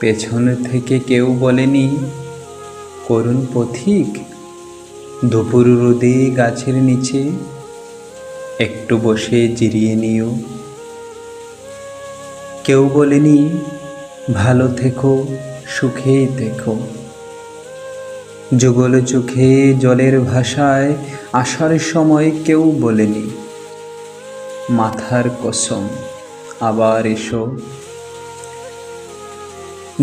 পেছন থেকে কেউ বলেনি, করুণ পথিক, দুপুর রোদে গাছের নিচে একটু বসে জিরিয়ে নিও। কেউ বলেনি, ভালো থেকো সুখেই থেকো। যুগল চোখে জলের ভাষায় আসার সময় কেউ বলেনি, মাথার কসম, আবার এসো।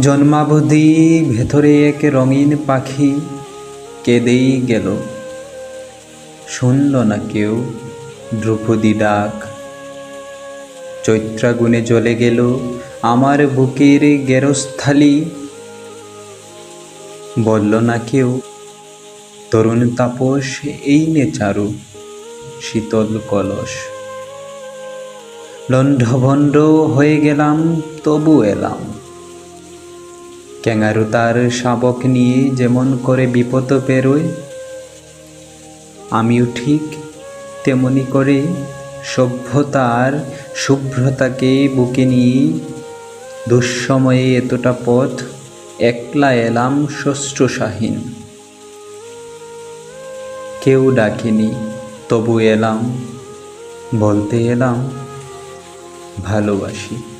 জন্মাবধি ভেতরে এক রঙিন পাখি কেঁদেই গেল। শুনল না কেউ দ্রৌপদী ডাক। চৈত্রাগুণে জ্বলে গেল আমার বুকের গেরস্থালি। বলল না কেউ, তরুণ তাপস, এই নে চারু, শীতল কলস। লণ্ডভণ্ড হয়ে গেলাম, তবু এলাম। ক্যাঙারু তার শাবক নিয়ে যেমন করে বিপদ পেরোয় আমিও ঠিক তেমনি করে সভ্যতার শুভ্রতাকে বুকে নিয়ে দুঃসময়ে এতটা পথ একলা এলাম শস্ত্রশাহীন। কেউ ডাকেনি, তবু এলাম, বলতে এলাম, ভালোবাসি।